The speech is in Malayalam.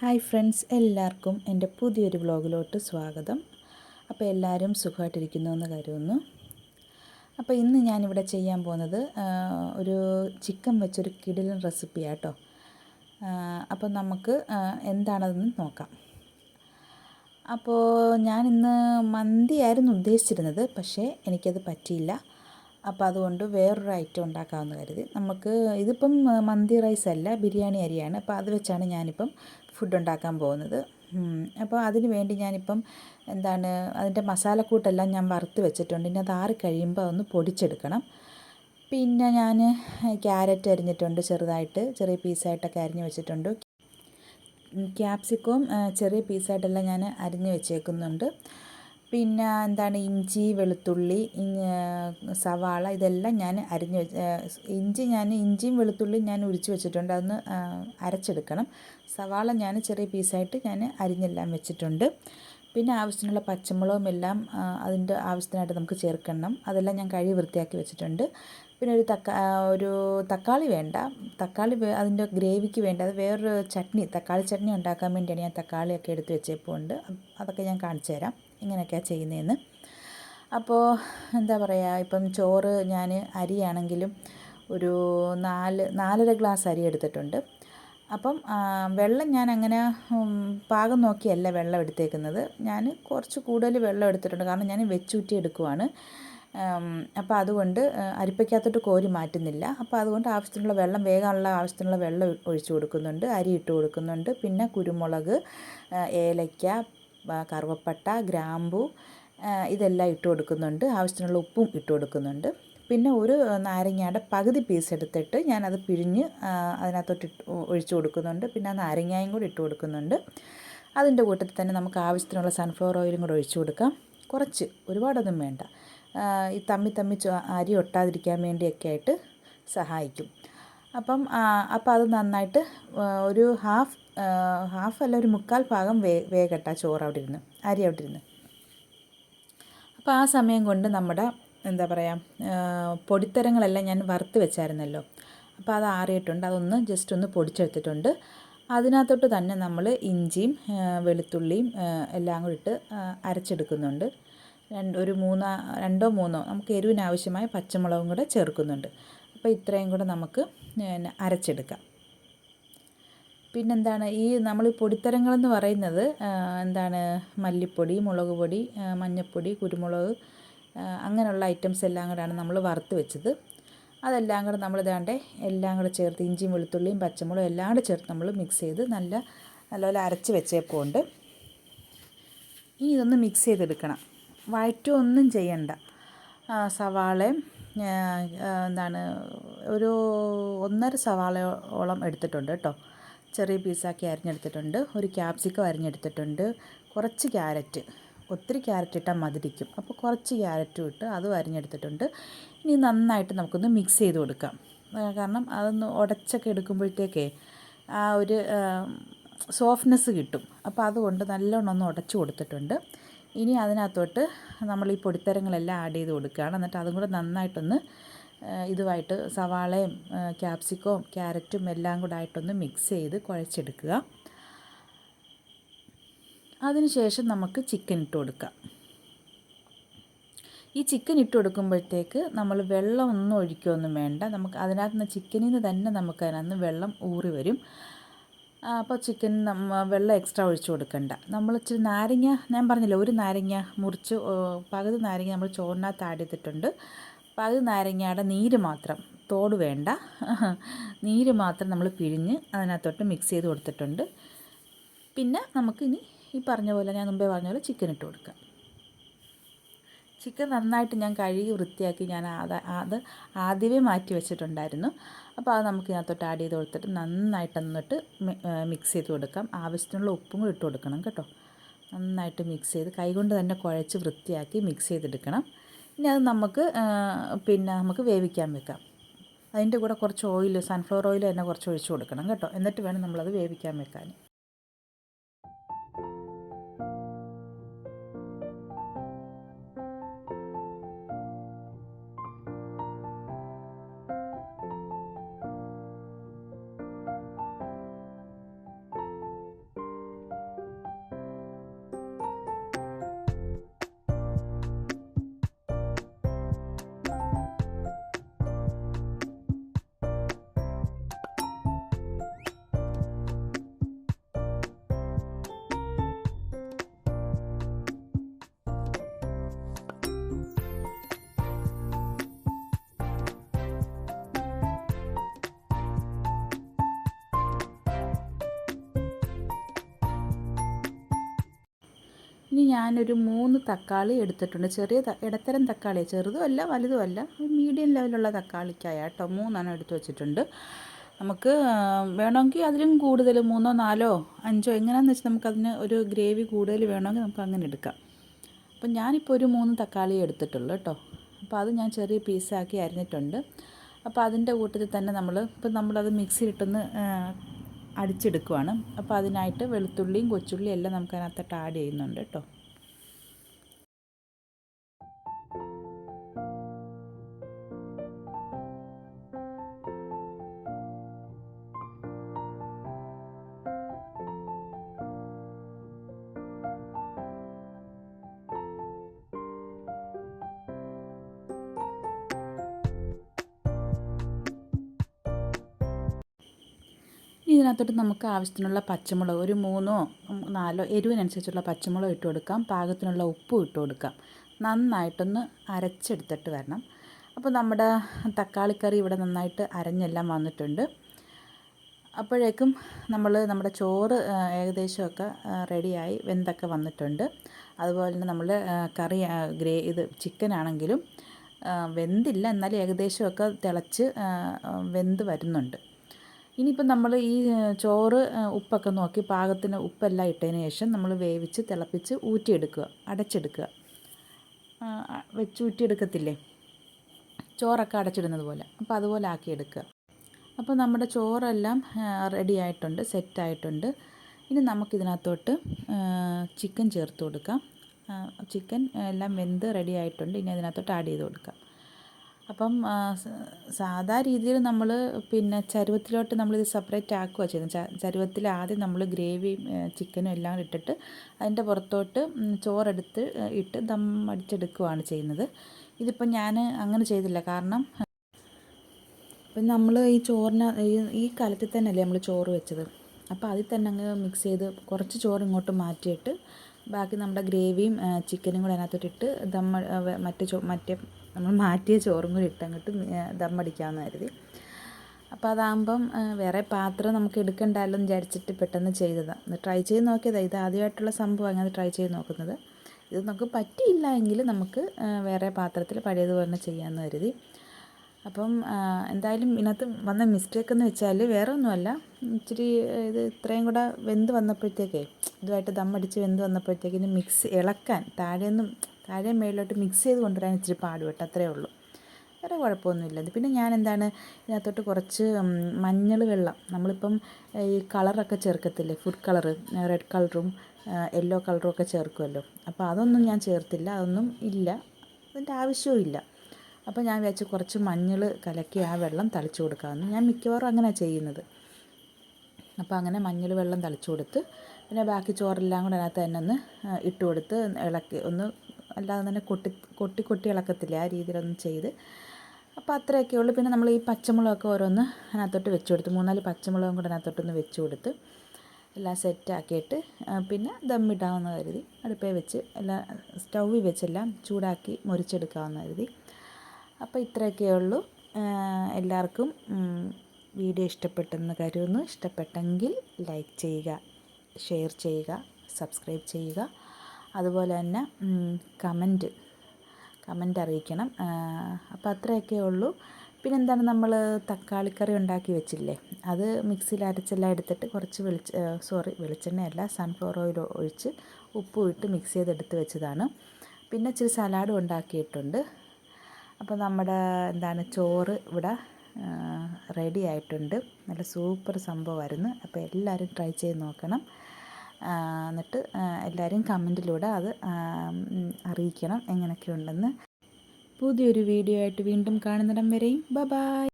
ഹായ് ഫ്രണ്ട്സ് എല്ലാവർക്കും എന്റെ പുതിയൊരു വ്ലോഗിലോട്ട് സ്വാഗതം. അപ്പോൾ എല്ലാവരും സുഖമായിട്ടിരിക്കുന്നു എന്ന് കരുതുന്നു. അപ്പോൾ ഇന്ന് ഞാനിവിടെ ചെയ്യാൻ പോകുന്നത് ഒരു ചിക്കൻ വെച്ചൊരു കിടിലൻ റെസിപ്പിയാണ് കേട്ടോ അപ്പോൾ നമുക്ക് എന്താണതെന്ന് നോക്കാം. അപ്പോൾ ഞാനിന്ന് മന്തിയായിരുന്നു ഉദ്ദേശിച്ചിരുന്നത് പക്ഷേ എനിക്കത് പറ്റിയില്ല. അപ്പോൾ അതുകൊണ്ട് വേറൊരു ഐറ്റം ഉണ്ടാക്കാമെന്ന് കരുതി. നമുക്ക് ഇതിപ്പം മന്തി റൈസ് അല്ല ബിരിയാണി അരിയാണ്. അപ്പോൾ അത് വെച്ചാണ് ഞാനിപ്പം ഫുഡ് ഉണ്ടാക്കാൻ പോകുന്നത്. അപ്പോൾ അതിന് വേണ്ടി ഞാനിപ്പം എന്താണ് അതിന്റെ മസാലക്കൂട്ടെല്ലാം ഞാൻ വറുത്ത് വെച്ചിട്ടുണ്ട്. ഇനി അത് ആറി കഴിയുമ്പോൾ അതൊന്ന് പൊടിച്ചെടുക്കണം. പിന്നെ ഞാൻ ക്യാരറ്റ് അരിഞ്ഞിട്ടുണ്ട് ചെറുതായിട്ട് ചെറിയ പീസായിട്ടൊക്കെ അരിഞ്ഞ് വെച്ചിട്ടുണ്ട്. ക്യാപ്സിക്കവും ചെറിയ പീസായിട്ടെല്ലാം ഞാൻ അരിഞ്ഞ് വെച്ചേക്കുന്നുണ്ട്. പിന്നെ എന്താണ് ഇഞ്ചി വെളുത്തുള്ളി സവാള ഇതെല്ലാം ഞാൻ അരിഞ്ഞ് ഇഞ്ചി ഞാൻ ഇഞ്ചിയും വെളുത്തുള്ളിയും ഞാൻ ഉരിച്ച് വെച്ചിട്ടുണ്ട്. അതൊന്ന് അരച്ചെടുക്കണം. സവാള ഞാൻ ചെറിയ പീസായിട്ട് ഞാൻ അരിഞ്ഞെല്ലാം വെച്ചിട്ടുണ്ട്. പിന്നെ ആവശ്യത്തിനുള്ള പച്ചമുളകും എല്ലാം അതിന്റെ ആവശ്യത്തിനായിട്ട് നമുക്ക് ചേർക്കണം. അതെല്ലാം ഞാൻ കഴുകി വൃത്തിയാക്കി വെച്ചിട്ടുണ്ട്. പിന്നെ ഒരു തക്ക ഒരു തക്കാളി വേണ്ട. തക്കാളി അതിന്റെ ഗ്രേവിക്ക് വേണ്ട. അത് വേറൊരു ചട്നി തക്കാളി ചട്നി ഉണ്ടാക്കാൻ വേണ്ടിയാണ് ഞാൻ തക്കാളിയൊക്കെ എടുത്ത് വെച്ചേപ്പുണ്ട് അതൊക്കെ ഞാൻ കാണിച്ചു തരാം. ഇങ്ങനെയൊക്കെയാണ് ചെയ്യുന്നതെന്ന് അപ്പോൾ എന്താ പറയുക ഇപ്പം ചോറ് ഞാൻ അരിയാണെങ്കിലും ഒരു നാല് നാലര ഗ്ലാസ് അരി എടുത്തിട്ടുണ്ട്. അപ്പം വെള്ളം ഞാൻ അങ്ങനെ പാകം നോക്കിയല്ല വെള്ളം എടുത്തേക്കുന്നത്. ഞാൻ കുറച്ച് കൂടുതൽ വെള്ളം എടുത്തിട്ടുണ്ട്. കാരണം ഞാൻ വെച്ചൂറ്റി എടുക്കുവാണ്. അപ്പോൾ അതുകൊണ്ട് അരിപ്പയ്ക്കകത്തോട്ട് കോരി മാറ്റുന്നില്ല. അപ്പോൾ അതുകൊണ്ട് ആവശ്യത്തിനുള്ള വെള്ളം വേഗമുള്ള ആവശ്യത്തിനുള്ള വെള്ളം ഒഴിച്ചു കൊടുക്കുന്നുണ്ട്. അരി ഇട്ട് കൊടുക്കുന്നുണ്ട്. പിന്നെ കുരുമുളക് ഏലയ്ക്ക കറുവപ്പട്ട ഗ്രാമ്പു ഇതെല്ലാം ഇട്ട് കൊടുക്കുന്നുണ്ട്. ആവശ്യത്തിനുള്ള ഉപ്പും ഇട്ട് കൊടുക്കുന്നുണ്ട്. പിന്നെ ഒരു നാരങ്ങയുടെ പകുതി പീസ് എടുത്തിട്ട് ഞാനത് പിഴിഞ്ഞ് അതിനകത്തോട്ട് ഒഴിച്ചു കൊടുക്കുന്നുണ്ട്. പിന്നെ ആ നാരങ്ങയും കൂടി ഇട്ട് കൊടുക്കുന്നുണ്ട്. അതിന്റെ കൂട്ടത്തിൽ തന്നെ നമുക്ക് ആവശ്യത്തിനുള്ള സൺഫ്ലവർ ഓയിലും കൂടെ ഒഴിച്ചു കൊടുക്കാം. കുറച്ച് ഒരുപാടൊന്നും വേണ്ട. ഈ തമ്മി തമ്മി അരി ഒട്ടാതിരിക്കാൻ വേണ്ടിയൊക്കെ ആയിട്ട് സഹായിക്കും. അപ്പം അപ്പം അത് നന്നായിട്ട് ഒരു ഹാഫ് ഹാഫ് അല്ല ഒരു മുക്കാൽ ഭാഗം വേ വേഗട്ട ചോറ് അവിടെ ഇരുന്ന് അരി അവിടെ ഇരുന്ന്. അപ്പോൾ ആ സമയം കൊണ്ട് നമ്മുടെ എന്താ പറയുക പൊടിത്തരങ്ങളെല്ലാം ഞാൻ വറുത്ത് വെച്ചായിരുന്നല്ലോ. അപ്പോൾ അത് ആറിയിട്ടുണ്ട്. അതൊന്ന് ജസ്റ്റ് ഒന്ന് പൊടിച്ചെടുത്തിട്ടുണ്ട്. അതിനകത്തോട്ട് തന്നെ നമ്മൾ ഇഞ്ചിയും വെളുത്തുള്ളിയും എല്ലാം കൂടി ഇട്ട് അരച്ചെടുക്കുന്നുണ്ട്. രണ്ട് ഒരു മൂന്നോ രണ്ടോ മൂന്നോ നമുക്ക് എരിവിന് ആവശ്യമായ പച്ചമുളകും കൂടെ ചേർക്കുന്നുണ്ട്. അപ്പോൾ ഇത്രയും കൂടെ നമുക്ക് പിന്നെ അരച്ചെടുക്കാം. പിന്നെന്താണ് ഈ നമ്മൾ ഈ പൊടിത്തരങ്ങളെന്ന് പറയുന്നത് എന്താണ് മല്ലിപ്പൊടി മുളക് പൊടി മഞ്ഞൾപ്പൊടി കുരുമുളക് അങ്ങനെയുള്ള ഐറ്റംസ് എല്ലാം കൂടെയാണ് നമ്മൾ വറുത്ത് വെച്ചത്. അതെല്ലാം കൂടെ നമ്മൾ ഇതാണ്ട് എല്ലാം കൂടെ ചേർത്ത് ഇഞ്ചിയും വെളുത്തുള്ളിയും പച്ചമുളകും എല്ലാം കൂടെ ചേർത്ത് നമ്മൾ മിക്സ് ചെയ്ത് നല്ല നല്ലപോലെ അരച്ച് വെച്ചേപ്പുണ്ട്. ഇനി ഇതൊന്ന് മിക്സ് ചെയ്തെടുക്കണം. വഴറ്റുമൊന്നും ചെയ്യണ്ട. സവാള സവാളയും എന്താണ് ഒരു ഒന്നര സവാളയോളം എടുത്തിട്ടുണ്ട് കേട്ടോ. ചെറിയ പീസാക്കി അരിഞ്ഞെടുത്തിട്ടുണ്ട്. ഒരു ക്യാപ്സിക്കം അരിഞ്ഞെടുത്തിട്ടുണ്ട്. കുറച്ച് ക്യാരറ്റ് ഒത്തിരി ക്യാരറ്റ് ഇട്ടാൽ മതിരിക്കും. അപ്പോൾ കുറച്ച് ക്യാരറ്റും ഇട്ട് അതും അരിഞ്ഞെടുത്തിട്ടുണ്ട്. ഇനി നന്നായിട്ട് നമുക്കൊന്ന് മിക്സ് ചെയ്ത് കൊടുക്കാം. കാരണം അതൊന്ന് ഉടച്ചൊക്കെ എടുക്കുമ്പോഴത്തേക്കേ ആ ഒരു സോഫ്റ്റ്നെസ് കിട്ടും. അപ്പോൾ അതുകൊണ്ട് നല്ലോണം ഒന്ന് ഉടച്ചു കൊടുത്തിട്ടുണ്ട്. ഇനി അതിനകത്തോട്ട് നമ്മൾ ഈ പൊടിത്തരങ്ങളെല്ലാം ആഡ് ചെയ്ത് കൊടുക്കുകയാണ്. എന്നിട്ട് അതും കൂടെ നന്നായിട്ടൊന്ന് ഇതുമായിട്ട് സവാളയും ക്യാപ്സിക്കവും ക്യാരറ്റും എല്ലാം കൂടെ ആയിട്ടൊന്ന് മിക്സ് ചെയ്ത് കുഴച്ചെടുക്കുക. അതിനുശേഷം നമുക്ക് ചിക്കൻ ഇട്ട് കൊടുക്കാം. ഈ ചിക്കൻ ഇട്ട് കൊടുക്കുമ്പോഴത്തേക്ക് നമ്മൾ വെള്ളം ഒന്നും ഒഴിക്കുകയൊന്നും വേണ്ട. നമുക്ക് അതിനകത്ത് നിന്ന് ചിക്കനിൽ നിന്ന് തന്നെ നമുക്ക് അതിനകത്ത് വെള്ളം ഊറി വരും. അപ്പോൾ ചിക്കൻ വെള്ളം എക്സ്ട്രാ ഒഴിച്ച് കൊടുക്കണ്ട. നമ്മൾ ഇച്ചിരി നാരങ്ങ ഞാൻ പറഞ്ഞില്ല ഒരു നാരങ്ങ മുറിച്ച് പകുതി നാരങ്ങ നമ്മൾ ചോറിനകത്ത് ആഡ് ചെയ്തിട്ടുണ്ട്. പകുതി നാരങ്ങയുടെ നീര് മാത്രം തോട് വേണ്ട. നീര് മാത്രം നമ്മൾ പിഴിഞ്ഞ് അതിനകത്തോട്ട് മിക്സ് ചെയ്ത് കൊടുത്തിട്ടുണ്ട്. പിന്നെ നമുക്കിനി ഈ പറഞ്ഞ പോലെ ഞാൻ മുമ്പേ പറഞ്ഞ പോലെ ചിക്കൻ ഇട്ട് കൊടുക്കാം. ചിക്കൻ നന്നായിട്ട് ഞാൻ കഴുകി വൃത്തിയാക്കി ഞാൻ അത് അത് ആദ്യമേ മാറ്റി വെച്ചിട്ടുണ്ടായിരുന്നു. അപ്പോൾ അത് നമുക്ക് ഇതിനകത്തോട്ട് ആഡ് ചെയ്ത് കൊടുത്തിട്ട് നന്നായിട്ട് എന്നിട്ട് മിക്സ് ചെയ്ത് കൊടുക്കാം. ആവശ്യത്തിനുള്ള ഉപ്പും കൂടി ഇട്ട് കൊടുക്കണം കേട്ടോ. നന്നായിട്ട് മിക്സ് ചെയ്ത് കൈകൊണ്ട് തന്നെ കുഴച്ച് വൃത്തിയാക്കി മിക്സ് ചെയ്തെടുക്കണം. ഇനി അത് നമുക്ക് പിന്നെ നമുക്ക് വേവിക്കാൻ വെക്കാം. അതിന്റെ കൂടെ കുറച്ച് ഓയിൽ സൺഫ്ലവർ ഓയിൽ തന്നെ കുറച്ച് ഒഴിച്ച് കൊടുക്കണം കേട്ടോ. എന്നിട്ട് വേണം നമ്മളത് വേവിക്കാൻ വെക്കാൻ. ഇനി ഞാനൊരു മൂന്ന് തക്കാളി എടുത്തിട്ടുണ്ട്. ചെറിയ ഇടത്തരം തക്കാളി ചെറുതും അല്ല വലുതും അല്ല. മീഡിയം ലെവലുള്ള തക്കാളിക്കായ കേട്ടോ മൂന്നെണ്ണം എടുത്തു വെച്ചിട്ടുണ്ട്. നമുക്ക് വേണമെങ്കിൽ അതിലും കൂടുതൽ മൂന്നോ നാലോ അഞ്ചോ എങ്ങനെയാണെന്ന് വെച്ചാൽ നമുക്കതിന് ഒരു ഗ്രേവി കൂടുതൽ വേണമെങ്കിൽ നമുക്ക് അങ്ങനെ എടുക്കാം. അപ്പം ഞാനിപ്പോൾ ഒരു മൂന്ന് തക്കാളി എടുത്തിട്ടുള്ളൂ കേട്ടോ അപ്പോൾ അത് ഞാൻ ചെറിയ പീസാക്കി അരിഞ്ഞിട്ടുണ്ട്. അപ്പോൾ അതിന്റെ കൂട്ടത്തിൽ തന്നെ നമ്മൾ ഇപ്പം നമ്മളത് മിക്സിയിലിട്ടൊന്ന് അടിച്ചെടുക്കുവാണ്. അപ്പോൾ അതിനായിട്ട് വെളുത്തുള്ളിയും കൊച്ചുള്ളിയും എല്ലാം നമുക്കതിനകത്തോട്ട് ആഡ് ചെയ്യുന്നുണ്ട് കേട്ടോ ഇതിനകത്തോട്ട് നമുക്ക് ആവശ്യത്തിനുള്ള പച്ചമുളക് ഒരു മൂന്നോ നാലോ എരിവിനനുസരിച്ചുള്ള പച്ചമുളക് ഇട്ട് കൊടുക്കാം. പാകത്തിനുള്ള ഉപ്പും ഇട്ട് കൊടുക്കാം. നന്നായിട്ടൊന്ന് അരച്ചെടുത്തിട്ട് വരണം. അപ്പോൾ നമ്മുടെ തക്കാളിക്കറി ഇവിടെ നന്നായിട്ട് അരഞ്ഞെല്ലാം വന്നിട്ടുണ്ട്. അപ്പോഴേക്കും നമ്മൾ നമ്മുടെ ചോറ് ഏകദേശമൊക്കെ റെഡിയായി വെന്തൊക്കെ വന്നിട്ടുണ്ട്. അതുപോലെ തന്നെ നമ്മൾ കറി ഗ്രേ ഇത് ചിക്കൻ ആണെങ്കിലും വെന്തില്ല. എന്നാലും ഏകദേശമൊക്കെ തിളച്ച് വെന്ത് വരുന്നുണ്ട്. ഇനിയിപ്പം നമ്മൾ ഈ ചോറ് ഉപ്പൊക്കെ നോക്കി പാകത്തിന് ഉപ്പെല്ലാം ഇട്ടതിന് ശേഷം നമ്മൾ വേവിച്ച് തിളപ്പിച്ച് ഊറ്റിയെടുക്കുക അടച്ചെടുക്കുക. വെച്ച് ഊറ്റിയെടുക്കത്തില്ലേ? ചോറൊക്കെ അടച്ചിടുന്നത് പോലെ. അപ്പോൾ അതുപോലെ ആക്കിയെടുക്കുക. അപ്പോൾ നമ്മുടെ ചോറെല്ലാം റെഡി ആയിട്ടുണ്ട് സെറ്റായിട്ടുണ്ട് ഇനി നമുക്കിതിനകത്തോട്ട് ചിക്കൻ ചേർത്ത് കൊടുക്കാം. ചിക്കൻ എല്ലാം വെന്ത് റെഡി ആയിട്ടുണ്ട്. ഇനി അതിനകത്തോട്ട് ആഡ് ചെയ്ത് കൊടുക്കാം. അപ്പം സാധാ രീതിയിൽ നമ്മൾ പിന്നെ ചരുവത്തിലോട്ട് നമ്മളിത് സെപ്പറേറ്റ് ആക്കുക ചെയ്യുന്നത്. ചരുവത്തിൽ ആദ്യം നമ്മൾ ഗ്രേവി ചിക്കനും എല്ലാം ഇട്ടിട്ട് അതിന്റെ പുറത്തോട്ട് ചോറെടുത്ത് ഇട്ട് ദം അടിച്ചെടുക്കുകയാണ് ചെയ്യുന്നത്. ഇതിപ്പം ഞാൻ അങ്ങനെ ചെയ്തില്ല. കാരണം ഇപ്പം നമ്മൾ ഈ ചോറിന് ഈ കാലത്തിൽ തന്നെയല്ലേ നമ്മൾ ചോറ് വെച്ചത്. അപ്പോൾ അതിൽ തന്നെ അങ്ങ് മിക്സ് ചെയ്ത് കുറച്ച് ചോറ് ഇങ്ങോട്ട് മാറ്റിയിട്ട് ബാക്കി നമ്മുടെ ഗ്രേവിയും ചിക്കനും കൂടെ അതിനകത്തോട്ടിട്ട് ദം മറ്റേ ചോ മറ്റേ നമ്മൾ മാറ്റിയ ചോറും കൂടി ഇട്ടങ്ങട്ട് ദമ്മടിക്കാമെന്ന് കരുതി. അപ്പോൾ അതാകുമ്പം വേറെ പാത്രം നമുക്ക് എടുക്കണ്ടല്ലോ എന്ന് വിചാരിച്ചിട്ട് പെട്ടെന്ന് ചെയ്തതാണ് ട്രൈ ചെയ്ത് നോക്കിയതാണ് ഇത് ആദ്യമായിട്ടുള്ള സംഭവം അങ്ങനെ ട്രൈ ചെയ്ത് നോക്കുന്നത്. ഇത് നമുക്ക് പറ്റിയില്ല എങ്കിൽ നമുക്ക് വേറെ പാത്രത്തിൽ പഴയതുപോലെ ചെയ്യാമെന്ന് കരുതി. അപ്പം എന്തായാലും ഇതിനകത്ത് വന്ന മിസ്റ്റേക്ക് എന്ന് വെച്ചാൽ വേറെ ഒന്നുമല്ല. ഇച്ചിരി ഇത് ഇത്രയും കൂടെ വെന്ത് വന്നപ്പോഴത്തേക്കേ ഇതുമായിട്ട് ദമ്മടിച്ച് വെന്ത് വന്നപ്പോഴത്തേക്കിന് മിക്സ് ഇളക്കാൻ താഴെയൊന്നും താഴെ മേളിലോട്ട് മിക്സ് ചെയ്ത് കൊണ്ടുവരാൻ ഇച്ചിരി പാട് കേട്ടോ അത്രയേ ഉള്ളൂ. വേറെ കുഴപ്പമൊന്നുമില്ല. പിന്നെ ഞാൻ എന്താണ് ഇതിനകത്തോട്ട് കുറച്ച് മഞ്ഞൾ വെള്ളം. നമ്മളിപ്പം ഈ കളറൊക്കെ ചേർക്കത്തില്ലേ? ഫുഡ് കളർ റെഡ് കളറും യെല്ലോ കളറും ഒക്കെ ചേർക്കുമല്ലോ അപ്പോൾ അതൊന്നും ഞാൻ ചേർത്തില്ല. അതൊന്നും ഇല്ല. അതിന്റെ ആവശ്യവും ഇല്ല. അപ്പോൾ ഞാൻ വിചാരിച്ചു കുറച്ച് മഞ്ഞൾ കലക്കി ആ വെള്ളം തളിച്ചു കൊടുക്കാമെന്ന്. ഞാൻ മിക്കവാറും അങ്ങനെ ചെയ്യുന്നത്. അപ്പോൾ അങ്ങനെ മഞ്ഞൾ വെള്ളം തളിച്ചു കൊടുത്ത് പിന്നെ ബാക്കി ചോറെല്ലാം കൂടെ അതിനകത്ത് തന്നെ ഒന്ന് ഇട്ട് കൊടുത്ത് ഇളക്കി ഒന്ന് അല്ലാതെ തന്നെ കൊട്ടി കൊട്ടി കൊട്ടി ഇളക്കത്തില്ല. ആ രീതിയിലൊന്നും ചെയ്ത്. അപ്പോൾ അത്രയൊക്കെ ഉള്ളൂ. പിന്നെ നമ്മൾ ഈ പച്ചമുളകൊക്കെ ഓരോന്ന് അതിനകത്തോട്ട് വെച്ച് കൊടുത്ത് മൂന്നാൽ പച്ചമുളകും കൂടെ അതിനകത്തോട്ടൊന്ന് വെച്ച് കൊടുത്ത് എല്ലാം സെറ്റാക്കിയിട്ട് പിന്നെ ദമ്മിടാമെന്ന് കരുതി. അടുപ്പേ വെച്ച് എല്ലാം സ്റ്റൗവിൽ വെച്ചെല്ലാം ചൂടാക്കി മുറിച്ചെടുക്കാമെന്ന് കരുതി. അപ്പോൾ ഇത്രയൊക്കെ ഉള്ളൂ. എല്ലാവർക്കും വീഡിയോ ഇഷ്ടപ്പെട്ടെന്ന് കരുതുന്നു. ഇഷ്ടപ്പെട്ടെങ്കിൽ ലൈക്ക് ചെയ്യുക ഷെയർ ചെയ്യുക സബ്സ്ക്രൈബ് ചെയ്യുക. അതുപോലെ തന്നെ കമന്റ്. കമന്റ് അറിയിക്കണം. അപ്പോൾ അത്രയൊക്കെ ഉള്ളൂ. പിന്നെന്താണ് നമ്മൾ തക്കാളിക്കറി ഉണ്ടാക്കി വെച്ചില്ലേ? അത് മിക്സിയിൽ അരച്ചെല്ലാം എടുത്തിട്ട് കുറച്ച് വെളിച്ച സോറി വെളിച്ചെണ്ണയല്ല സൺഫ്ലവർ ഓയിൽ ഒഴിച്ച് ഉപ്പും ഇട്ട് മിക്സ് ചെയ്തെടുത്ത് വെച്ചതാണ്. പിന്നെ ഇച്ചിരി സലാഡും ഉണ്ടാക്കിയിട്ടുണ്ട്. അപ്പോൾ നമ്മുടെ എന്താണ് ചോറ് ഇവിടെ റെഡി ആയിട്ടുണ്ട്. നല്ല സൂപ്പർ സംഭവമായിരുന്നു. അപ്പോൾ എല്ലാവരും ട്രൈ ചെയ്ത് നോക്കണം. എന്നിട്ട് എല്ലാവരും കമന്റിലൂടെ അത് അറിയിക്കണം എങ്ങനെയൊക്കെ ഉണ്ടെന്ന്. പുതിയൊരു വീഡിയോ ആയിട്ട് വീണ്ടും കാണുന്നിടം വരെയും. ബ